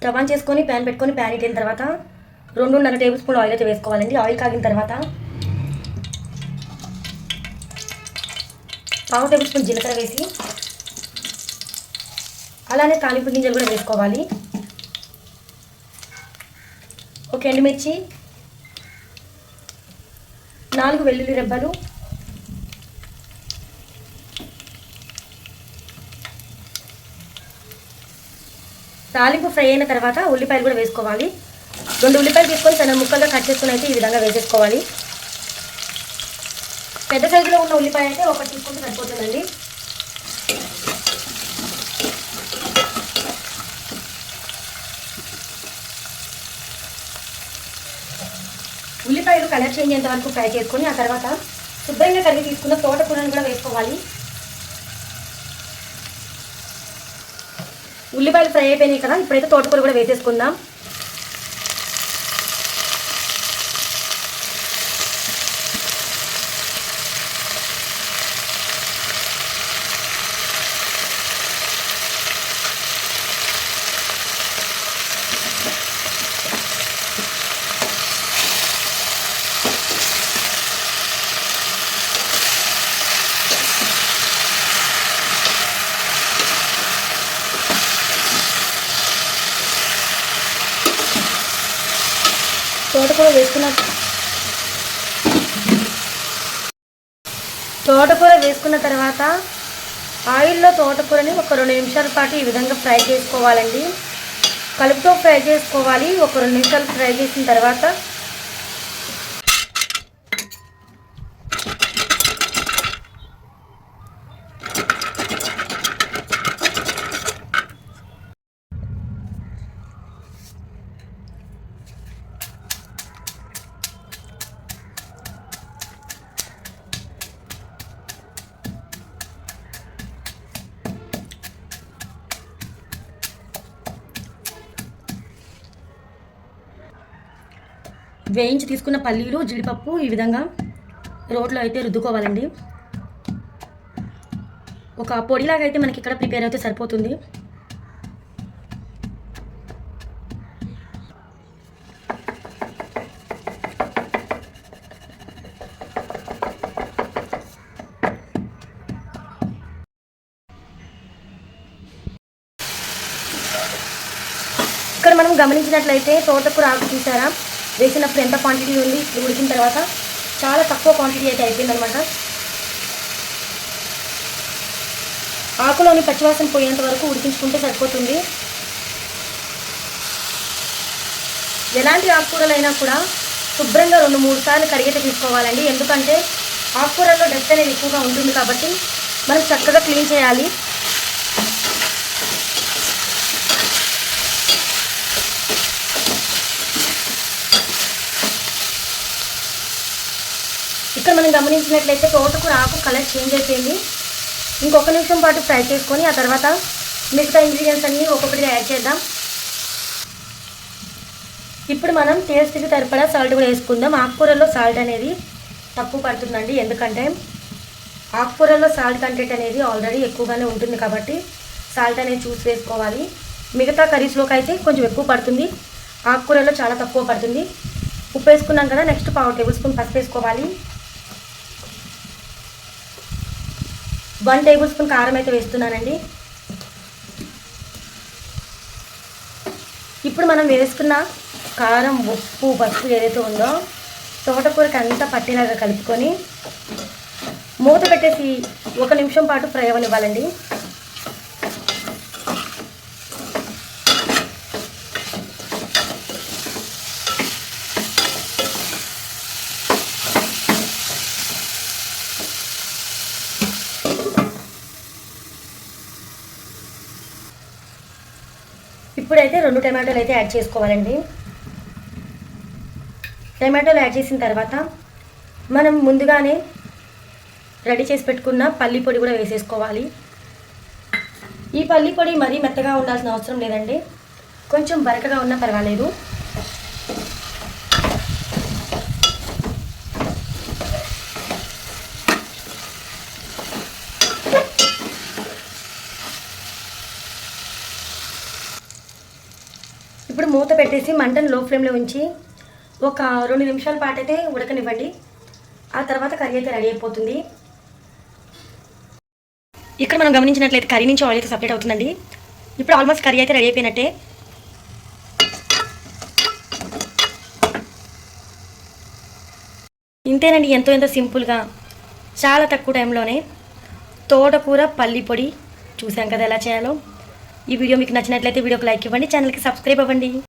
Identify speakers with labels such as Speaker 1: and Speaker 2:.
Speaker 1: Stove on చేసుకొని pan పెట్టుకొని pan ఇట్టిన తర్వాత రెండున్నర టేబుల్ స్పూన్ ఆయిల్ అయితే వేసుకోవాలండి. ఆయిల్ కాగిన తర్వాత పావు టేబుల్ స్పూన్ జీలకర్ర వేసి అలానే తాలింపు గింజలు కూడా వేసుకోవాలి. ఒక ఎండుమిర్చి నాలుగు వెల్లుల్లి రెబ్బలు తాలింపు ఫ్రై అయిన తర్వాత ఉల్లిపాయలు కూడా వేసుకోవాలి. రెండు ఉల్లిపాయలు తీసుకొని తన ముక్కలుగా కట్ చేసుకుని అయితే ఈ విధంగా వేసేసుకోవాలి. పెద్ద సైజులో ఉన్న ఉల్లిపాయ అయితే ఒకటి తీసుకుంటే సరిపోతుందండి. ఉల్లిపాయలు కలర్ చేంజ్ అయ్యేంత వరకు ఫ్రై చేసుకొని ఆ తర్వాత శుభ్రంగా కడిగి తీసుకున్న తోటకూరను కూడా వేసుకోవాలి. ఉల్లిపాయలు ఫ్రై అయిపోయినాయి కదా ఇప్పుడైతే తోటకూర కూడా వేసేసుకుందాం. తోటకూర వేసుకున్న తోటకూర వేసుకున్న తర్వాత ఆయిల్లో తోటకూరని ఒక రెండు నిమిషాల పాటు ఈ విధంగా ఫ్రై చేసుకోవాలండి. కలుపుతో ఫ్రై చేసుకోవాలి. ఒక రెండు నిమిషాలు ఫ్రై చేసిన తర్వాత వేయించి తీసుకున్న పల్లీలు జీడిపప్పు ఈ విధంగా రోట్లో అయితే రుద్దుకోవాలండి. ఒక పొడిలాగా అయితే మనకి ఇక్కడ ప్రిపేర్ అయితే సరిపోతుంది. ఇక్కడ మనం గమనించినట్లయితే తోటకూర ఆకు తీసారా? వేసినప్పుడు ఎంత క్వాంటిటీ ఉంది ఇప్పుడు ఉడికిన తర్వాత చాలా తక్కువ క్వాంటిటీ అయితే అయిపోయిందనమాట ఆకులోని పచ్చివాసన పోయేంత వరకు ఉడికించుకుంటే సరిపోతుంది. ఎలాంటి ఆకుకూరలైనా కూడా శుభ్రంగా రెండు మూడు సార్లు కడిగేట తీసుకోవాలండి. ఎందుకంటే ఆకుకూరల్లో డస్ట్ అనేది ఎక్కువగా ఉంటుంది కాబట్టి మనం చక్కగా క్లీన్ చేయాలి. ఇక్కడ మనం గమనించినట్లయితే తోటకూర ఆకు కలర్ చేంజ్ అయిపోయింది. ఇంకొక నిమిషం పాటు ఫ్రై చేసుకొని ఆ తర్వాత మిగతా ఇంగ్రీడియంట్స్ అన్నీ ఒక్కొక్కటిగా యాడ్ చేద్దాం. ఇప్పుడు మనం టేస్ట్కి సరిపడా సాల్ట్ కూడా వేసుకుందాం. ఆకుకూరలో సాల్ట్ అనేది తక్కువ పడుతుందండి. ఎందుకంటే ఆకుకూరలో సాల్ట్ కంటెంట్ అనేది ఆల్రెడీ ఎక్కువగానే ఉంటుంది కాబట్టి సాల్ట్ అనేది చూసి వేసుకోవాలి. మిగతా కర్రీస్లోకి అయితే కొంచెం ఎక్కువ పడుతుంది. ఆకుకూరలో చాలా తక్కువ పడుతుంది. ఉప్పు వేసుకున్నాం కదా నెక్స్ట్ పావు టేబుల్ స్పూన్ పసుపు వేసుకోవాలి. వన్ టేబుల్ స్పూన్ కారం అయితే వేస్తున్నానండి. ఇప్పుడు మనం వేసుకున్న కారం ఉప్పు పసుపు ఏదైతే ఉందో తోటకూరకి అంతా పట్టేలాగా కలుపుకొని మూత పెట్టేసి ఒక నిమిషం పాటు ఫ్రై అవ్వనివ్వాలండి ఇప్పుడైతే రెండు టమాటోలు అయితే యాడ్ చేసుకోవాలండి. టమాటోలు యాడ్ చేసిన తర్వాత మనం ముందుగానే రెడీ చేసి పెట్టుకున్న పల్లి పొడి కూడా వేసేసుకోవాలి. ఈ పల్లి పొడి మరీ మెత్తగా ఉండాల్సిన అవసరం లేదండి. కొంచెం బరకగా ఉన్నా పర్వాలేదు. ఇప్పుడు మూత పెట్టేసి మంటను లో ఫ్లేమ్లో ఉంచి ఒక రెండు నిమిషాల పాటు అయితే ఉడకనివ్వండి. ఆ తర్వాత కర్రీ అయితే రెడీ అయిపోతుంది. ఇక్కడ మనం గమనించినట్లయితే కర్రీ నుంచి ఆయిల్ అయితే సపరేట్ అవుతుందండి. ఇప్పుడు ఆల్మోస్ట్ కర్రీ అయితే రెడీ అయిపోయినట్టే. ఇంతేనండి ఎంతో ఎంతో సింపుల్గా చాలా తక్కువ టైంలోనే తోటకూర పల్లి పొడి చూసాం కదా ఎలా చేయాలో. ఈ వీడియో మీకు నచ్చినట్లయితే వీడియోకి లైక్ ఇవ్వండి ఛానల్కి సబ్స్క్రైబ్ అవ్వండి.